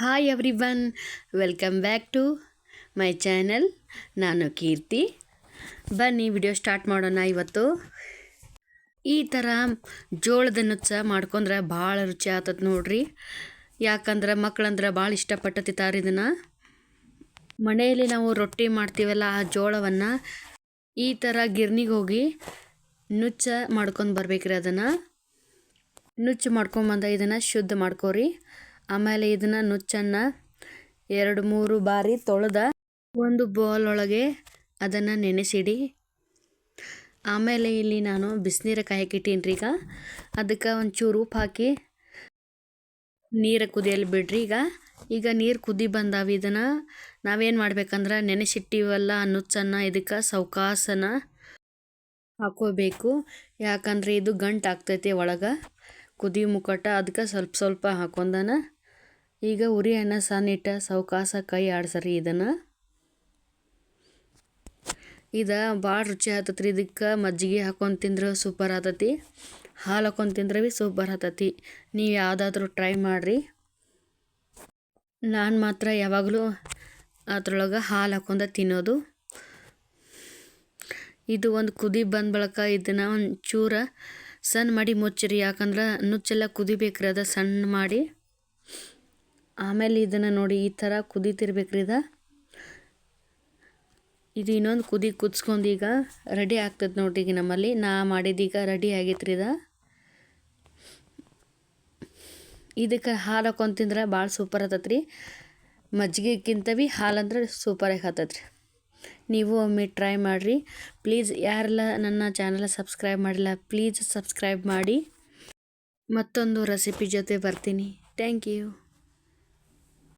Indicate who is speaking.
Speaker 1: Hi everyone welcome back to my channel ನಾನು ಕೀರ್ತಿ. ಬನ್ನಿ video start ಮಾಡೋಣ ಇವತ್ತು. ಈ ಥರ ಜೋಳದ ನುಚ್ಚ ಮಾಡ್ಕೊಂಡ್ರೆ ಭಾಳ ರುಚಿ ಆತದ ನೋಡ್ರಿ. ಯಾಕಂದ್ರೆ ಮಕ್ಕಳಂದ್ರೆ ಭಾಳ ಇಷ್ಟಪಟ್ಟು ತಿಂತಾರೆ ಇದನ್ನು. ಮನೆಯಲ್ಲಿ ನಾವು ರೊಟ್ಟಿ ಮಾಡ್ತೀವಲ್ಲ ಆ ಜೋಳವನ್ನು, ಈ ಥರ ಗಿರ್ನಿಗೆ ಹೋಗಿ ನುಚ್ಚ ಮಾಡ್ಕೊಂಡು ಬರ್ಬೇಕ್ರಿ ಅದನ್ನು. ನುಚ್ಚು ಮಾಡ್ಕೊಂಬಂದ ಇದನ್ನು ಶುದ್ಧ ಮಾಡ್ಕೋರಿ. ಆಮೇಲೆ ಇದನ್ನ ನುಚ್ಚನ್ನು ಎರಡು ಮೂರು ಬಾರಿ ತೊಳೆದ ಒಂದು ಬೌಲ್ ಒಳಗೆ ಅದನ್ನು ನೆನೆಸಿಡಿ. ಆಮೇಲೆ ಇಲ್ಲಿ ನಾನು ಬಿಸಿನೀರ ಕಾಯಕ್ಕಿಟ್ಟೀನಿ ಈಗ. ಅದಕ್ಕೆ ಒಂಚೂರು ಉಪ್ಪು ಹಾಕಿ ನೀರು ಕುದಿಯಲ್ಲಿ ಬಿಡ್ರಿ ಈಗ. ಈಗ ನೀರು ಕುದಿ ಬಂದಾವ ಇದನ್ನು ನಾವೇನು ಮಾಡ್ಬೇಕಂದ್ರೆ ನೆನೆಸಿಟ್ಟಿವಲ್ಲ ನುಚ್ಚನ್ನು ಇದಕ್ಕೆ ಸೌಕಾಸನ ಹಾಕೋಬೇಕು. ಯಾಕಂದ್ರೆ ಇದು ಗಂಟು ಆಗ್ತೈತಿ ಒಳಗೆ. ಕುದಿ ಮುಕ್ಕಟ ಅದಕ್ಕೆ ಸ್ವಲ್ಪ ಸ್ವಲ್ಪ ಹಾಕೊಂಡನ ಈಗ ಉರಿಯನ್ನು ಸಣ್ಣ ಸಣ್ಣಿಟ್ಟ, ಸೌಕಾಸ, ಕೈ ಆಡ್ಸರಿ ಇದನ್ನು. ಇದು ಭಾಳ ರುಚಿ ಆತತ್ರಿ ಇದಕ್ಕೆ. ಮಜ್ಜಿಗೆ ಹಾಕೊಂಡು ತಿಂದ್ರೆ ಸೂಪರ್ ಆತತಿ. ಹಾಲು ಹಾಕೊಂಡು ತಿಂದ್ರೆ ಭೀ ಸೂಪರ್ ಆತತಿ. ನೀವು ಯಾವುದಾದ್ರೂ ಟ್ರೈ ಮಾಡಿರಿ. ನಾನು ಮಾತ್ರ ಯಾವಾಗಲೂ ಅದ್ರೊಳಗೆ ಹಾಲು ಹಾಕೊಂಡ ತಿನ್ನೋದು. ಇದು ಒಂದು ಕುದಿ ಬಂದ ಬಳಿಕ ಇದನ್ನು ಒಂದು ಚೂರ ಸಣ್ಣ ಮಾಡಿ ಮುಚ್ಚಿರಿ. ಯಾಕಂದ್ರೆ ನುಚ್ಚೆಲ್ಲ ಕುದಿಬೇಕ್ರಿ ಅದು ಸಣ್ಣ ಮಾಡಿ. ಆಮೇಲೆ ಇದನ್ನು ನೋಡಿ ಈ ಥರ ಕುದೀತಿರ್ಬೇಕ್ರಿ ಇದು. ಇದು ಇನ್ನೊಂದು ಕುದಿ ಕುದಿಸ್ಕೊಂಡು ಈಗ ರೆಡಿ ಆಗ್ತದೆ ನೋಡಿ ಈಗ ನಮ್ಮಲ್ಲಿ. ನಾ ಮಾಡಿದೀಗ ರೆಡಿ ಆಗೈತ್ರಿ ಇದು. ಇದಕ್ಕೆ ಹಾಲು ಹಾಕೊಂಡು ತಿಂದ್ರೆ ಭಾಳ ಸೂಪರ್ ಆತತ್ರಿ. ಮಜ್ಜಿಗೆಕ್ಕಿಂತ ಭೀ ಹಾಲು ಅಂದ್ರೆ ಸೂಪರಾಗಿ ಆತತ್ರಿ. ನೀವು ಒಮ್ಮೆ ಟ್ರೈ ಮಾಡಿರಿ. ಪ್ಲೀಸ್ ಯಾರೆಲ್ಲ ನನ್ನ ಚಾನಲ್ ಸಬ್ಸ್ಕ್ರೈಬ್ ಮಾಡಿಲ್ಲ ಪ್ಲೀಸ್ ಸಬ್ಸ್ಕ್ರೈಬ್ ಮಾಡಿ. ಮತ್ತೊಂದು ರೆಸಿಪಿ ಜೊತೆ ಬರ್ತೀನಿ. Thank you